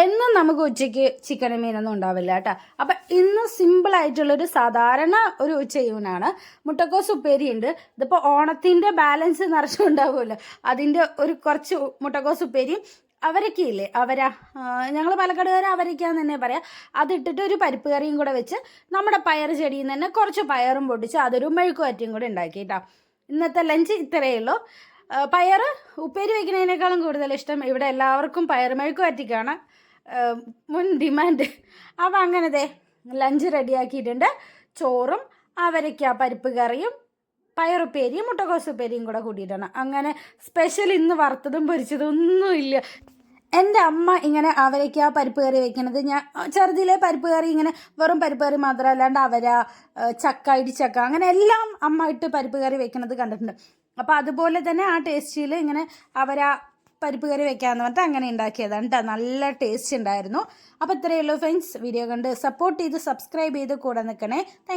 എന്നും നമുക്ക് ഉച്ചയ്ക്ക് ചിക്കൻ മീനൊന്നും ഉണ്ടാവില്ല കേട്ടോ. അപ്പം ഇന്ന് സിമ്പിൾ ആയിട്ടുള്ളൊരു സാധാരണ ഒരു ഉച്ചയൂണാണ് മുട്ടക്കോസ് ഉപ്പേരി ഉണ്ട്. ഇതിപ്പോൾ ഓണത്തിന്റെ ബാലൻസ് നിറച്ചുണ്ടാവുമല്ലോ. അതിന്റെ ഒരു കുറച്ച് മുട്ടക്കോസ് ഉപ്പേരിയും അവരക്കയില്ലേ അവര? ഞങ്ങൾ പാലക്കാടുകാർ അവരക്കാന്ന് തന്നെ പറയാം. അതിട്ടിട്ട് ഒരു പരിപ്പ് കറിയും കൂടെ വെച്ച് നമ്മുടെ പയർ ചെടിയിൽ നിന്ന് തന്നെ കുറച്ച് പയറും പൊട്ടിച്ച് അതൊരു മെഴുക്കുവറ്റയും കൂടെ ഉണ്ടാക്കി ഇന്നത്തെ ലഞ്ച് ഇത്രയേ ഉള്ളൂ. പയർ ഉപ്പേരി വയ്ക്കുന്നതിനേക്കാളും കൂടുതൽ ഇഷ്ടം ഇവിടെ എല്ലാവർക്കും പയർ മെഴുക്കുവറ്റിക്കാണ് മുൻ ഡിമാൻഡ്. അപ്പം അങ്ങനത്തെ ലഞ്ച് റെഡിയാക്കിയിട്ടുണ്ട്. ചോറും അവരയ്ക്ക പരിപ്പ് കറിയും പയറുപ്പേരിയും മുട്ടക്കോസുപ്പേരിയും കൂടെ കൂട്ടിയിട്ടാണ് അങ്ങനെ സ്പെഷ്യൽ ഇന്ന് വറുത്തതും പൊരിച്ചതും ഒന്നുമില്ല എന്റെ അമ്മ ഇങ്ങനെ അവരയ്ക്ക പരിപ്പ് കറി വെക്കണത്. ഞാൻ ചെറുതിലെ പരിപ്പ് കറി ഇങ്ങനെ വെറും പരിപ്പ് കറി മാത്രമല്ലാണ്ട് അവര ചക്ക ഇടിച്ചക്ക അങ്ങനെ എല്ലാം അമ്മ ഇട്ട് പരിപ്പ് കറി വെക്കണത് കണ്ടിട്ടുണ്ട്. അപ്പോൾ അതുപോലെ തന്നെ ആ ടേസ്റ്റിൽ ഇങ്ങനെ അവര പരിപ്പ് കറി വെക്കാമെന്ന് പറഞ്ഞിട്ട് അങ്ങനെ ഉണ്ടാക്കിയതാണ് കേട്ടോ നല്ല ടേസ്റ്റ് ഉണ്ടായിരുന്നു. അപ്പോൾ ഇത്രയേ ഉള്ളൂ ഫ്രണ്ട്സ് വീഡിയോ കണ്ട് സപ്പോർട്ട് ചെയ്ത് സബ്സ്ക്രൈബ് ചെയ്ത് കൂടെ നിൽക്കണേ താങ്ക്